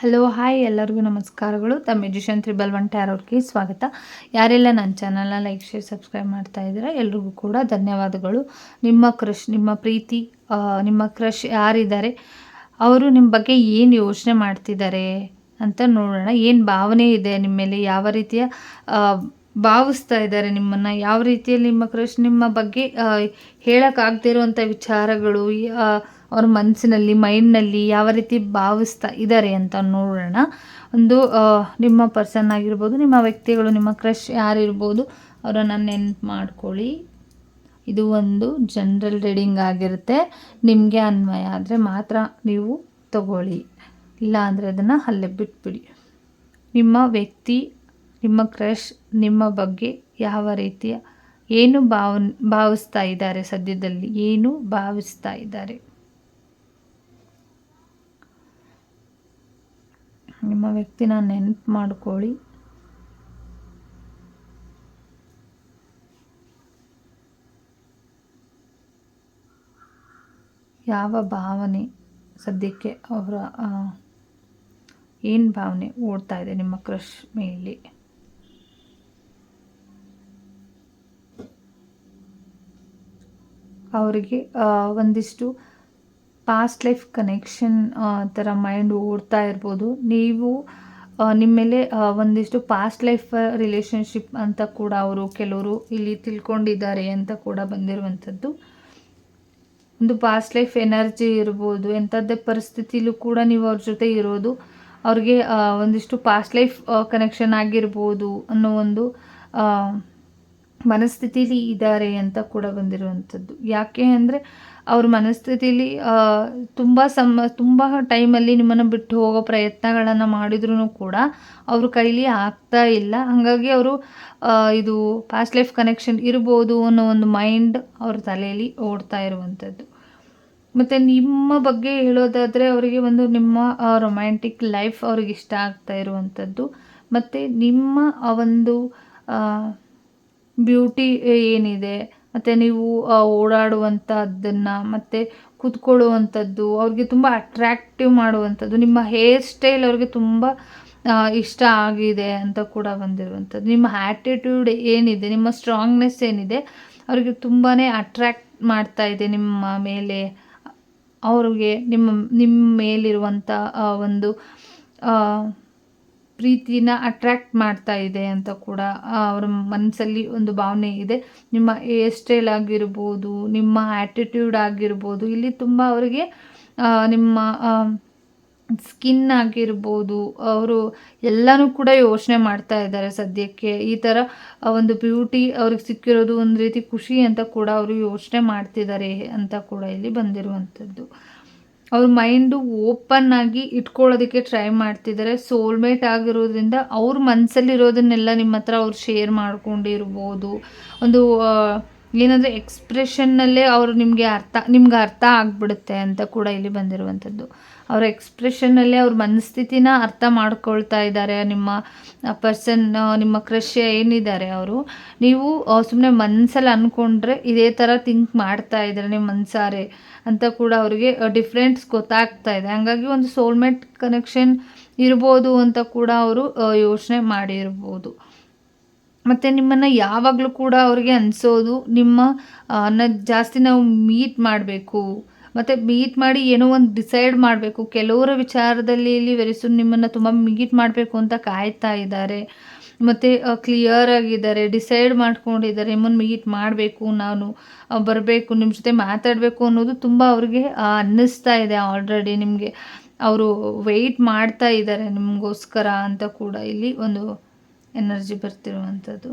Hello hi ಎಲ್ಲರಿಗೂ ನಮಸ್ಕಾರಗಳು. ತಮ್ಮ ಮ್ಯೂಜಿಷಿಯನ್ ತ್ರಿಬಲ್ ಒನ್ ಟ್ಯಾರೋರ್ಗೆ ಸ್ವಾಗತ. ಯಾರೆಲ್ಲ ನನ್ನ ಚಾನಲ್ನ ಲೈಕ್ ಶೇರ್ ಸಬ್ಸ್ಕ್ರೈಬ್ ಮಾಡ್ತಾ ಇದ್ದೀರಾ, ಎಲ್ರಿಗೂ ಕೂಡ ಧನ್ಯವಾದಗಳು. ನಿಮ್ಮ ಕ್ರಶ್ ನಿಮ್ಮ ಪ್ರೀತಿ ನಿಮ್ಮ ಕ್ರಶ್ ಯಾರಿದ್ದಾರೆ, ಅವರು ನಿಮ್ಮ ಬಗ್ಗೆ ಏನು ಯೋಚನೆ ಮಾಡ್ತಿದ್ದಾರೆ ಅಂತ ನೋಡೋಣ. ಏನು ಭಾವನೆ ಇದೆ ನಿಮ್ಮ ಮೇಲೆ, ಯಾವ ರೀತಿಯ ಭಾವಿಸ್ತಾ ಇದ್ದಾರೆ ನಿಮ್ಮನ್ನು, ಯಾವ ರೀತಿಯಲ್ಲಿ ನಿಮ್ಮ ಕ್ರಶ್ ನಿಮ್ಮ ಬಗ್ಗೆ ಹೇಳೋಕ್ಕಾಗದೇ ಇರುವಂಥ ವಿಚಾರಗಳು ಅವ್ರ ಮನಸ್ಸಿನಲ್ಲಿ ಮೈಂಡ್ನಲ್ಲಿ ಯಾವ ರೀತಿ ಭಾವಿಸ್ತಾ ಇದ್ದಾರೆ ಅಂತ ನೋಡೋಣ. ಒಂದು ನಿಮ್ಮ ಪರ್ಸನ್ ಆಗಿರ್ಬೋದು, ನಿಮ್ಮ ವ್ಯಕ್ತಿಗಳು, ನಿಮ್ಮ ಕ್ರಶ್ ಯಾರಿರ್ಬೋದು ಅವರನ್ನು ನೆನ್ಪು ಮಾಡ್ಕೊಳ್ಳಿ. ಇದು ಒಂದು ಜನರಲ್ ರೀಡಿಂಗ್ ಆಗಿರುತ್ತೆ. ನಿಮಗೆ ಅನ್ವಯ ಆದರೆ ಮಾತ್ರ ನೀವು ತಗೊಳ್ಳಿ. ಇಲ್ಲ ಅಂದರೆ ಅದನ್ನು ಅಲ್ಲೇ ಬಿಟ್ಬಿಡಿ. ನಿಮ್ಮ ವ್ಯಕ್ತಿ, ನಿಮ್ಮ ಕ್ರಶ್ ನಿಮ್ಮ ಬಗ್ಗೆ ಯಾವ ರೀತಿಯ, ಏನು ಭಾವ ಭಾವಿಸ್ತಾ ಇದ್ದಾರೆ ಸದ್ಯದಲ್ಲಿ, ಏನು ಭಾವಿಸ್ತಾ ಇದ್ದಾರೆ? ನಿಮ್ಮ ವ್ಯಕ್ತಿನ ನೆನಪು ಮಾಡ್ಕೊಳ್ಳಿ. ಯಾವ ಭಾವನೆ ಸದ್ಯಕ್ಕೆ ಅವರ ಏನು ಭಾವನೆ ಓಡ್ತಾ ಇದೆ ನಿಮ್ಮ ಕ್ರಶ್ ಮೇಲೆ? ಅವರಿಗೆ ಒಂದಿಷ್ಟು ಪಾಸ್ಟ್ ಲೈಫ್ ಕನೆಕ್ಷನ್ ಥರ ಮೈಂಡ್ ಓಡ್ತಾ ಇರ್ಬೋದು. ನೀವು ನಿಮ್ಮ ಮೇಲೆ ಒಂದಿಷ್ಟು ಪಾಸ್ಟ್ ಲೈಫ್ ರಿಲೇಷನ್ಶಿಪ್ ಅಂತ ಕೂಡ ಅವರು ಕೆಲವರು ಇಲ್ಲಿ ತಿಳ್ಕೊಂಡಿದ್ದಾರೆ ಅಂತ ಕೂಡ ಬಂದಿರುವಂಥದ್ದು. ಒಂದು ಪಾಸ್ಟ್ ಲೈಫ್ ಎನರ್ಜಿ ಇರ್ಬೋದು, ಎಂಥದ್ದೇ ಪರಿಸ್ಥಿತಿಲೂ ಕೂಡ ನೀವು ಅವ್ರ ಜೊತೆ ಇರೋದು. ಅವ್ರಿಗೆ ಒಂದಿಷ್ಟು ಪಾಸ್ಟ್ ಲೈಫ್ ಕನೆಕ್ಷನ್ ಆಗಿರ್ಬೋದು ಅನ್ನೋ ಒಂದು ಮನಸ್ಥಿತಿಲಿ ಇದ್ದಾರೆ ಅಂತ ಕೂಡ ಬಂದಿರುವಂಥದ್ದು. ಯಾಕೆ ಅಂದರೆ ಅವ್ರ ಮನಸ್ಥಿತಿಲಿ ತುಂಬ ಸಮ, ತುಂಬ ಟೈಮಲ್ಲಿ ನಿಮ್ಮನ್ನು ಬಿಟ್ಟು ಹೋಗೋ ಪ್ರಯತ್ನಗಳನ್ನು ಮಾಡಿದ್ರೂ ಕೂಡ ಅವ್ರ ಕೈಲಿ ಆಗ್ತಾ ಇಲ್ಲ. ಹಾಗಾಗಿ ಅವರು ಇದು ಪಾಸ್ಟ್ ಲೈಫ್ ಕನೆಕ್ಷನ್ ಇರ್ಬೋದು ಅನ್ನೋ ಒಂದು ಮೈಂಡ್ ಅವ್ರ ತಲೆಯಲ್ಲಿ ಓಡ್ತಾ ಇರುವಂಥದ್ದು. ಮತ್ತು ನಿಮ್ಮ ಬಗ್ಗೆ ಹೇಳೋದಾದರೆ ಅವರಿಗೆ ಒಂದು ನಿಮ್ಮ ರೊಮ್ಯಾಂಟಿಕ್ ಲೈಫ್ ಅವ್ರಿಗೆ ಇಷ್ಟ ಆಗ್ತಾ ಇರುವಂಥದ್ದು. ಮತ್ತು ನಿಮ್ಮ ಆ ಒಂದು ಬ್ಯೂಟಿ ಏನಿದೆ, ಮತ್ತು ನೀವು ಓಡಾಡುವಂಥದ್ದನ್ನು ಮತ್ತು ಕೂತ್ಕೊಳ್ಳುವಂಥದ್ದು ಅವ್ರಿಗೆ ತುಂಬ ಅಟ್ರ್ಯಾಕ್ಟಿವ್ ಮಾಡುವಂಥದ್ದು ನಿಮ್ಮ ಹೇರ್ ಸ್ಟೈಲ್ ಅವ್ರಿಗೆ ತುಂಬ ಇಷ್ಟ ಆಗಿದೆ ಅಂತ ಕೂಡ ಬಂದಿರುವಂಥದ್ದು ನಿಮ್ಮ ಆ್ಯಟಿಟ್ಯೂಡ್ ಏನಿದೆ, ನಿಮ್ಮ ಸ್ಟ್ರಾಂಗ್ನೆಸ್ ಏನಿದೆ, ಅವ್ರಿಗೆ ತುಂಬಾ ಅಟ್ರ್ಯಾಕ್ಟ್ ಮಾಡ್ತಾ ಇದೆ ನಿಮ್ಮ ಮೇಲೆ, ಅವ್ರಿಗೆ ನಿಮ್ಮ ನಿಮ್ಮ ಮೇಲಿರುವಂಥ ಒಂದು ಪ್ರೀತಿನ ಅಟ್ರ್ಯಾಕ್ಟ್ ಮಾಡ್ತಾ ಇದೆ ಅಂತ ಕೂಡ ಅವರ ಮನಸ್ಸಲ್ಲಿ ಒಂದು ಭಾವನೆ ಇದೆ. ನಿಮ್ಮ ಹೇರ್ ಸ್ಟೈಲ್ ಆಗಿರ್ಬೋದು, ನಿಮ್ಮ ಆ್ಯಟಿಟ್ಯೂಡ್ ಆಗಿರ್ಬೋದು, ಇಲ್ಲಿ ತುಂಬ ಅವರಿಗೆ ನಿಮ್ಮ ಸ್ಕಿನ್ ಆಗಿರ್ಬೋದು, ಅವರು ಎಲ್ಲನೂ ಕೂಡ ಯೋಚನೆ ಮಾಡ್ತಾ ಇದ್ದಾರೆ ಸದ್ಯಕ್ಕೆ. ಈ ಥರ ಒಂದು ಬ್ಯೂಟಿ ಅವ್ರಿಗೆ ಸಿಕ್ಕಿರೋದು ಒಂದು ರೀತಿ ಖುಷಿ ಅಂತ ಕೂಡ ಅವರು ಯೋಚನೆ ಮಾಡ್ತಿದ್ದಾರೆ ಅಂತ ಕೂಡ ಇಲ್ಲಿ ಬಂದಿರುವಂಥದ್ದು ಅವ್ರ ಮೈಂಡು ಓಪನ್ ಆಗಿ ಇಟ್ಕೊಳ್ಳೋದಕ್ಕೆ ಟ್ರೈ ಮಾಡ್ತಿದ್ದಾರೆ ಸೋಲ್ಮೇಟ್ ಆಗಿರೋದ್ರಿಂದ ಅವ್ರ ಮನಸ್ಸಲ್ಲಿರೋದನ್ನೆಲ್ಲ ನಿಮ್ಮ ಹತ್ರ ಅವ್ರು ಶೇರ್ ಮಾಡ್ಕೊಂಡಿರ್ಬೋದು. ಒಂದು ಏನಂದ್ರೆ ಎಕ್ಸ್ಪ್ರೆಷನ್ನಲ್ಲೇ ಅವರು ನಿಮಗೆ ಅರ್ಥ, ನಿಮ್ಗೆ ಅರ್ಥ ಆಗಿಬಿಡುತ್ತೆ ಅಂತ ಕೂಡ ಇಲ್ಲಿ ಬಂದಿರುವಂಥದ್ದು. ಅವರ ಎಕ್ಸ್ಪ್ರೆಷನ್ನಲ್ಲೇ ಅವ್ರ ಮನಸ್ಥಿತಿನ ಅರ್ಥ ಮಾಡ್ಕೊಳ್ತಾ ಇದ್ದಾರೆ. ನಿಮ್ಮ ಪರ್ಸನ್ ನಿಮ್ಮ ಕ್ರಶ್ ಏನಿದ್ದಾರೆ ಅವರು? ನೀವು ಸುಮ್ಮನೆ ಮನಸ್ಸಲ್ಲಿ ಅಂದ್ಕೊಂಡ್ರೆ ಇದೇ ಥರ ಥಿಂಕ್ ಮಾಡ್ತಾ ಇದ್ದಾರೆ ನಿಮ್ಮ ಮನಸಾರೆ ಅಂತ ಕೂಡ ಅವರಿಗೆ ಡಿಫ್ರೆನ್ಸ್ ಗೊತ್ತಾಗ್ತಾ ಇದೆ. ಹಾಗಾಗಿ ಒಂದು ಸೋಲ್ಮೇಟ್ ಕನೆಕ್ಷನ್ ಇರ್ಬೋದು ಅಂತ ಕೂಡ ಅವರು ಯೋಚನೆ ಮಾಡಿರ್ಬೋದು. ಮತ್ತು ನಿಮ್ಮನ್ನು ಯಾವಾಗಲೂ ಕೂಡ ಅವ್ರಿಗೆ ಅನಿಸೋದು ನಿಮ್ಮ ಅನ್ನ ಜಾಸ್ತಿ ನಾವು ಮೀಟ್ ಮಾಡಬೇಕು. ಮತ್ತು ಮೀಟ್ ಮಾಡಿ ಏನೋ ಒಂದು ಡಿಸೈಡ್ ಮಾಡಬೇಕು. ಕೆಲವರ ವಿಚಾರದಲ್ಲಿ ಇಲ್ಲಿ ವೆರಿಸು ನಿಮ್ಮನ್ನು ತುಂಬ ಮೀಟ್ ಮಾಡಬೇಕು ಅಂತ ಕಾಯ್ತಾ ಇದ್ದಾರೆ. ಮತ್ತು ಕ್ಲಿಯರ್ ಆಗಿದ್ದಾರೆ ಡಿಸೈಡ್ ಮಾಡ್ಕೊಂಡಿದ್ದಾರೆ, ನಿಮ್ಮನ್ನು ಮೀಟ್ ಮಾಡಬೇಕು ನಾನು ಬರಬೇಕು ನಿಮ್ಮ ಜೊತೆ ಮಾತಾಡಬೇಕು ಅನ್ನೋದು ತುಂಬ ಅವ್ರಿಗೆ ಅನ್ನಿಸ್ತಾ ಇದೆ ಆಲ್ರೆಡಿ ನಿಮಗೆ. ಅವರು ವೆಯ್ಟ್ ಮಾಡ್ತಾ ಇದ್ದಾರೆ ನಿಮಗೋಸ್ಕರ ಅಂತ ಕೂಡ ಇಲ್ಲಿ ಒಂದು ಎನರ್ಜಿ ಬರ್ತಿರುವಂಥದ್ದು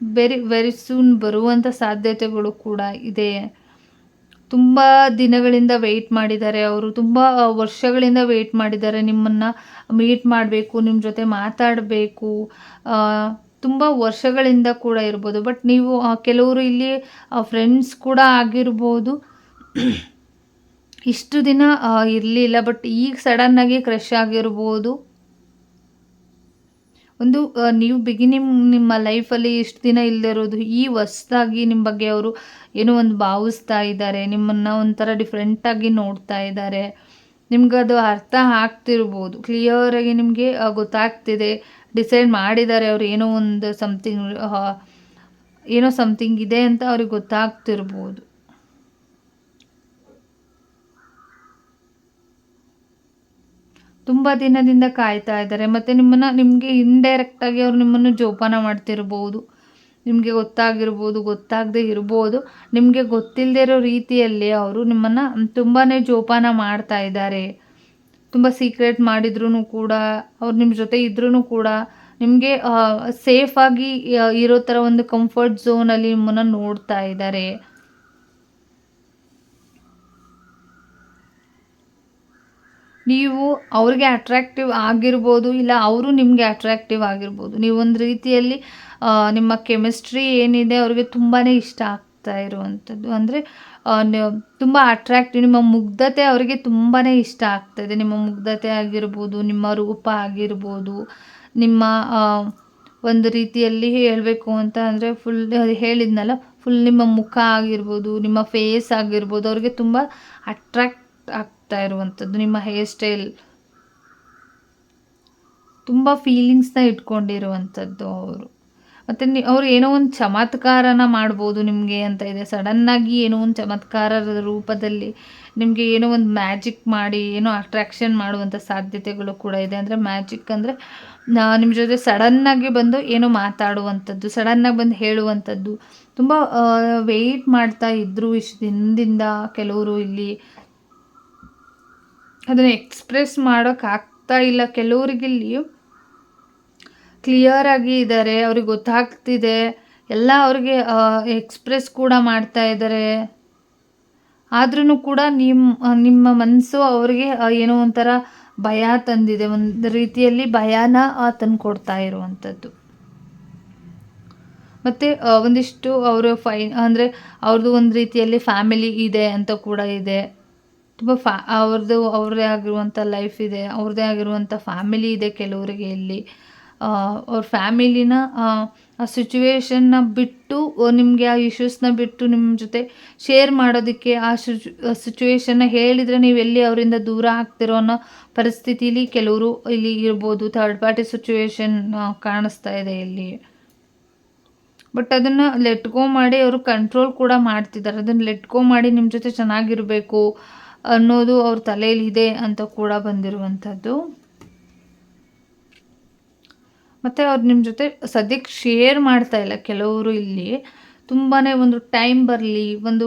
ವೆರಿ ವೆರಿ ಸೂನ್ ಬರುವಂಥ ಸಾಧ್ಯತೆಗಳು ಕೂಡ ಇದೆ. ತುಂಬ ದಿನಗಳಿಂದ ವೆಯ್ಟ್ ಮಾಡಿದ್ದಾರೆ ಅವರು. ತುಂಬ ವರ್ಷಗಳಿಂದ ವೆಯ್ಟ್ ಮಾಡಿದ್ದಾರೆ ನಿಮ್ಮನ್ನು ಮೀಟ್ ಮಾಡಬೇಕು ನಿಮ್ಮ ಜೊತೆ ಮಾತಾಡಬೇಕು. ತುಂಬ ವರ್ಷಗಳಿಂದ ಕೂಡ ಇರ್ಬೋದು. ಬಟ್ ನೀವು ಕೆಲವರು ಇಲ್ಲಿ ಫ್ರೆಂಡ್ಸ್ ಕೂಡ ಆಗಿರ್ಬೋದು. ಇಷ್ಟು ದಿನ ಇರಲಿಲ್ಲ. ಬಟ್ ಈಗ ಸಡನ್ನಾಗಿ ಕ್ರಶ್ ಆಗಿರ್ಬೋದು. ಒಂದು ನೀವು ಬಿಗಿನಿಂಗ್ ನಿಮ್ಮ ಲೈಫಲ್ಲಿ ಇಷ್ಟು ದಿನ ಇಲ್ಲದೆ ಇರೋದು, ಈ ಹೊಸ್ದಾಗಿ ನಿಮ್ಮ ಬಗ್ಗೆ ಅವರು ಏನೋ ಒಂದು ಭಾವಿಸ್ತಾ ಇದ್ದಾರೆ ನಿಮ್ಮನ್ನು ಒಂಥರ ಡಿಫ್ರೆಂಟಾಗಿ ನೋಡ್ತಾ ಇದ್ದಾರೆ ನಿಮ್ಗೆ ಅದು ಅರ್ಥ ಆಗ್ತಿರ್ಬೋದು ಕ್ಲಿಯರಾಗಿ ನಿಮಗೆ ಗೊತ್ತಾಗ್ತಿದೆ ಡಿಸೈಡ್ ಮಾಡಿದ್ದಾರೆ ಅವರು ಏನೋ ಒಂದು ಸಮಥಿಂಗ್ ಏನೋ ಸಮಥಿಂಗ್ ಇದೆ ಅಂತ ಅವ್ರಿಗೆ ಗೊತ್ತಾಗ್ತಿರ್ಬೋದು. ತುಂಬ ದಿನದಿಂದ ಕಾಯ್ತಾ ಇದ್ದಾರೆ. ಮತ್ತು ನಿಮ್ಮನ್ನು, ನಿಮಗೆ ಇಂಡೈರೆಕ್ಟಾಗಿ ಅವರು ನಿಮ್ಮನ್ನು ಜೋಪಾನ ಮಾಡ್ತಿರ್ಬೋದು. ನಿಮಗೆ ಗೊತ್ತಾಗಿರ್ಬೋದು, ಗೊತ್ತಾಗದೇ ಇರ್ಬೋದು. ನಿಮಗೆ ಗೊತ್ತಿಲ್ಲದೆ ಇರೋ ರೀತಿಯಲ್ಲಿ ಅವರು ನಿಮ್ಮನ್ನು ತುಂಬಾ ಜೋಪಾನ ಮಾಡ್ತಾ ಇದ್ದಾರೆ. ತುಂಬ ಸೀಕ್ರೆಟ್ ಮಾಡಿದ್ರೂ ಕೂಡ, ಅವ್ರು ನಿಮ್ಮ ಜೊತೆ ಇದ್ರೂ ಕೂಡ, ನಿಮಗೆ ಸೇಫಾಗಿ ಇರೋ ಥರ ಒಂದು ಕಂಫರ್ಟ್ ಝೋನಲ್ಲಿ ನಿಮ್ಮನ್ನು ನೋಡ್ತಾ ಇದ್ದಾರೆ. ನೀವು ಅವ್ರಿಗೆ ಅಟ್ರಾಕ್ಟಿವ್ ಆಗಿರ್ಬೋದು, ಇಲ್ಲ ಅವರು ನಿಮಗೆ ಅಟ್ರಾಕ್ಟಿವ್ ಆಗಿರ್ಬೋದು. ನೀವೊಂದು ರೀತಿಯಲ್ಲಿ ನಿಮ್ಮ ಕೆಮಿಸ್ಟ್ರಿ ಏನಿದೆ ಅವ್ರಿಗೆ ತುಂಬಾ ಇಷ್ಟ ಆಗ್ತಾ ಇರುವಂಥದ್ದು. ಅಂದರೆ ತುಂಬ ಅಟ್ರಾಕ್ಟಿವ್ ನಿಮ್ಮ ಮುಗ್ಧತೆ ಅವರಿಗೆ ತುಂಬಾ ಇಷ್ಟ ಆಗ್ತಾ ಇದೆ. ನಿಮ್ಮ ಮುಗ್ಧತೆ ಆಗಿರ್ಬೋದು, ನಿಮ್ಮ ರೂಪ ಆಗಿರ್ಬೋದು, ನಿಮ್ಮ ಒಂದು ರೀತಿಯಲ್ಲಿ ಹೇಳಬೇಕು ಅಂತ ಅಂದರೆ ಫುಲ್ ಹೇಳಿದ್ನಲ್ಲ ಫುಲ್ ನಿಮ್ಮ ಮುಖ ಆಗಿರ್ಬೋದು, ನಿಮ್ಮ ಫೇಸ್ ಆಗಿರ್ಬೋದು, ಅವ್ರಿಗೆ ತುಂಬ ಅಟ್ರಾಕ್ಟ್ ಆಗ್ತಾ ಇರುವಂಥದ್ದು, ನಿಮ್ಮ ಹೇರ್ ಸ್ಟೈಲ್ ತುಂಬ ಫೀಲಿಂಗ್ಸ್ನ ಇಟ್ಕೊಂಡಿರುವಂಥದ್ದು ಅವರು. ಮತ್ತು ನಿ, ಅವ್ರು ಏನೋ ಒಂದು ಚಮತ್ಕಾರನ ಮಾಡ್ಬೋದು ನಿಮಗೆ ಅಂತ ಇದೆ. ಸಡನ್ನಾಗಿ ಏನೋ ಒಂದು ಚಮತ್ಕಾರದ ರೂಪದಲ್ಲಿ ನಿಮಗೆ ಏನೋ ಒಂದು ಮ್ಯಾಜಿಕ್ ಮಾಡಿ, ಏನೋ ಅಟ್ರಾಕ್ಷನ್ ಮಾಡುವಂಥ ಸಾಧ್ಯತೆಗಳು ಕೂಡ ಇದೆ. ಅಂದರೆ ಮ್ಯಾಜಿಕ್ ಅಂದರೆ ನಿಮ್ಮ ಜೊತೆ ಸಡನ್ನಾಗಿ ಬಂದು ಏನೋ ಮಾತಾಡುವಂಥದ್ದು ಸಡನ್ನಾಗಿ ಬಂದು ಹೇಳುವಂಥದ್ದು. ತುಂಬ ವೆಯ್ಟ್ ಮಾಡ್ತಾ ಇದ್ದರು ಇಷ್ಟು ದಿನದಿಂದ ಕೆಲವರು ಇಲ್ಲಿ. ಅದನ್ನು ಎಕ್ಸ್ಪ್ರೆಸ್ ಮಾಡೋಕ್ಕಾಗ್ತಾ ಇಲ್ಲ. ಕೆಲವರಿಗೆ ಕ್ಲಿಯರ್ ಕ್ಲಿಯರಾಗಿ ಇದ್ದಾರೆ ಅವ್ರಿಗೆ ಗೊತ್ತಾಗ್ತಿದೆ. ಎಲ್ಲ ಅವ್ರಿಗೆ ಎಕ್ಸ್ಪ್ರೆಸ್ ಕೂಡ ಮಾಡ್ತಾ ಇದ್ದಾರೆ ಆದ್ರೂ ಕೂಡ ನಿಮ್ಮ ನಿಮ್ಮ ಮನಸ್ಸು ಅವ್ರಿಗೆ ಏನೋ ಒಂಥರ ಭಯ ತಂದಿದೆ. ಒಂದು ರೀತಿಯಲ್ಲಿ ಭಯನ ತಂದು ಕೊಡ್ತಾ ಇರುವಂಥದ್ದು ಮತ್ತು ಒಂದಿಷ್ಟು ಅವರು ಫೈ, ಅಂದರೆ ಅವ್ರದ್ದು ಒಂದು ರೀತಿಯಲ್ಲಿ ಫ್ಯಾಮಿಲಿ ಇದೆ ಅಂತ ಕೂಡ ಇದೆ. ತುಂಬ ಫ್ಯಾ ಅವ್ರದ್ದು ಅವ್ರದ್ದೇ ಆಗಿರುವಂಥ ಲೈಫ್ ಇದೆ ಅವ್ರದ್ದೇ ಆಗಿರುವಂಥ ಫ್ಯಾಮಿಲಿ ಇದೆ ಕೆಲವರಿಗೆ ಇಲ್ಲಿ. ಅವ್ರ ಫ್ಯಾಮಿಲಿನ ಆ ಸಿಚುವೇಶನ್ನ ಬಿಟ್ಟು ನಿಮಗೆ ಆ ಇಶ್ಯೂಸ್ನ ಬಿಟ್ಟು ನಿಮ್ಮ ಜೊತೆ ಶೇರ್ ಮಾಡೋದಕ್ಕೆ ಆ ಸಿಚುವೇಶನ್ನ ಹೇಳಿದರೆ ನೀವು ಎಲ್ಲಿ ಅವರಿಂದ ದೂರ ಆಗ್ತಿರೋ ಅನ್ನೋ ಪರಿಸ್ಥಿತಿಲಿ ಕೆಲವರು ಇಲ್ಲಿ ಇರ್ಬೋದು. ಥರ್ಡ್ ಪಾರ್ಟಿ ಸಿಚುವೇಶನ್ ಕಾಣಿಸ್ತಾ ಇದೆ ಇಲ್ಲಿ. ಬಟ್ ಅದನ್ನು ಲೆಟ್ಗೋ ಮಾಡಿ ಅವರು ಕಂಟ್ರೋಲ್ ಕೂಡ ಮಾಡ್ತಿದ್ದಾರೆ. ಅದನ್ನು ಲೆಟ್ಗೋ ಮಾಡಿ ನಿಮ್ಮ ಜೊತೆ ಚೆನ್ನಾಗಿರಬೇಕು. ಅನ್ನೋದು ಅವ್ರ ತಲೆಯಲ್ಲಿ ಇದೆ ಅಂತ ಕೂಡ ಬಂದಿರುವಂಥದ್ದು. ಮತ್ತು ಅವ್ರು ನಿಮ್ಮ ಜೊತೆ ಸದ್ಯಕ್ಕೆ ಶೇರ್ ಮಾಡ್ತಾ ಇಲ್ಲ ಕೆಲವರು ಇಲ್ಲಿ. ತುಂಬಾ ಒಂದು ಟೈಮ್ ಬರಲಿ, ಒಂದು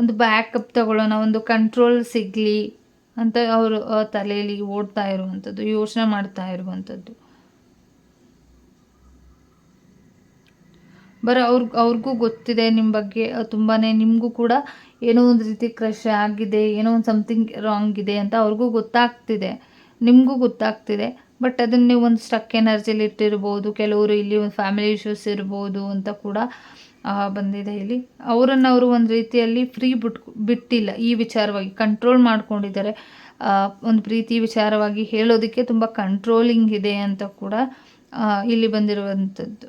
ಒಂದು ಬ್ಯಾಕಪ್ ತಗೊಳ್ಳೋಣ, ಒಂದು ಕಂಟ್ರೋಲ್ ಸಿಗಲಿ ಅಂತ ಅವರು ತಲೆಯಲ್ಲಿ ಓಡ್ತಾ ಇರುವಂಥದ್ದು, ಯೋಚನೆ ಮಾಡ್ತಾ ಇರುವಂಥದ್ದು. ಬರ ಅವ್ರ, ಅವ್ರಿಗೂ ಗೊತ್ತಿದೆ ನಿಮ್ಮ ಬಗ್ಗೆ ತುಂಬಾ ನಿಮಗೂ ಕೂಡ ಏನೋ ಒಂದು ರೀತಿ ಕ್ರಶ್ ಆಗಿದೆ, ಏನೋ ಒಂದು ಸಮಥಿಂಗ್ ರಾಂಗ್ ಇದೆ ಅಂತ ಅವ್ರಿಗೂ ಗೊತ್ತಾಗ್ತಿದೆ. ನಿಮಗೂ ಗೊತ್ತಾಗ್ತಿದೆ. ಬಟ್ ಅದನ್ನು ನೀವು ಒಂದು ಸ್ಟಕ್ ಎನರ್ಜಿಲಿ ಇಟ್ಟಿರ್ಬೋದು, ಕೆಲವರು ಇಲ್ಲಿ ಒಂದು ಫ್ಯಾಮಿಲಿ ಇಶ್ಯೂಸ್ ಇರ್ಬೋದು ಅಂತ ಕೂಡ ಬಂದಿದೆ ಇಲ್ಲಿ. ಅವರನ್ನು ಅವರು ಒಂದು ರೀತಿಯಲ್ಲಿ ಫ್ರೀ ಬಿಟ್ ಬಿಟ್ಟಿಲ್ಲ. ಈ ವಿಚಾರವಾಗಿ ಕಂಟ್ರೋಲ್ ಮಾಡ್ಕೊಂಡಿದ್ದಾರೆ. ಒಂದು ಪ್ರೀತಿ ವಿಚಾರವಾಗಿ ಹೇಳೋದಕ್ಕೆ ತುಂಬ ಕಂಟ್ರೋಲಿಂಗ್ ಇದೆ ಅಂತ ಕೂಡ ಇಲ್ಲಿ ಬಂದಿರುವಂಥದ್ದು